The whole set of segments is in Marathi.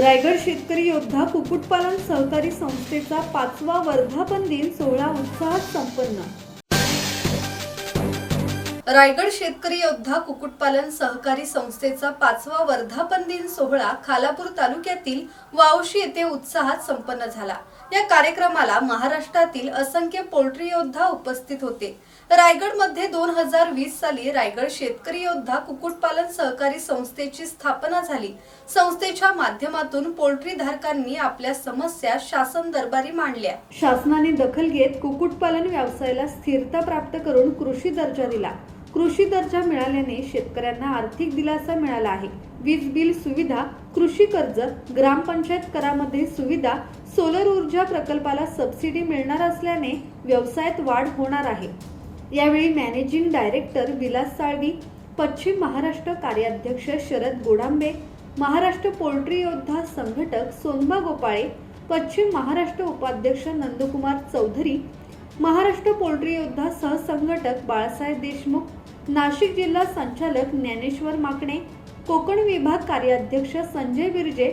रायगड शेतकरी योद्धा कुक्कुटपालन सहकारी संस्थेचा पाचवा वर्धापन दिन सोहळा उत्साहात संपन्न. रायगड शेतकरी योद्धा कुक्कुटपालन सहकारी संस्थेचा पाचवा वर्धापन दिन सोहळा खालापूर तालुक्यातील वावशी येथे उत्साहात संपन्न झाला. या कार्यक्रमाला महाराष्ट्रातील असंख्य पोल्ट्री योद्धा उपस्थित होते. रायगडमध्ये दोन हजार वीस साली रायगड शेतकरी योद्धा कुक्कुटपालन सहकारी संस्थेची स्थापना झाली. संस्थेच्या माध्यमातून पोल्ट्री धारकांनी आपल्या समस्या शासन दरबारी मांडल्या. शासनाने दखल घेत कुक्कुटपालन व्यवसायाला स्थिरता प्राप्त करून कृषी दर्जा दिला. कृषी दर्जा मिळाल्याने शेतकऱ्यांना आर्थिक दिलासा मिळाला आहे. वीज बिल सुविधा कृषी कर्ज ग्रामपंचायत करामध्ये सुविधा सोलर ऊर्जा प्रकल्पाला सबसिडी मिळणार असल्याने व्यवसायात वाढ होणार आहे. यावेळी मॅनेजिंग डायरेक्टर विलास साळवी पश्चिम महाराष्ट्र कार्याध्यक्ष शरद गोडांबे महाराष्ट्र पोल्ट्री योद्धा संघटक सोनबा गोपाळे पश्चिम महाराष्ट्र उपाध्यक्ष नंदकुमार चौधरी महाराष्ट्र पोल्ट्री योद्धा सहसंघटक बाळासाहेब देशमुख नाशिक जिल्हा संचालक ज्ञानेश्वर माकणे कोकण विभाग कार्याध्यक्ष संजय विरजे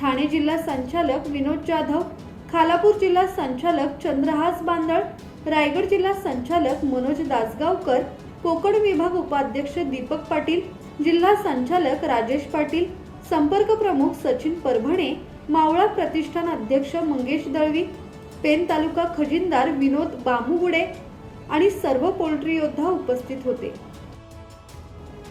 ठाणे जिल्हा संचालक विनोद जाधव खालापूर जिल्हा संचालक चंद्रहास बांदळ रायगड जिल्हा संचालक मनोज दासगावकर कोकण विभाग उपाध्यक्ष दीपक पाटील जिल्हा संचालक राजेश पाटील संपर्क प्रमुख सचिन परभणे मावळा प्रतिष्ठान अध्यक्ष मंगेश दळवी पेन तालुका खजिनदार विनोद बामुगुडे आणि सर्व पोल्ट्री योद्धा उपस्थित होते.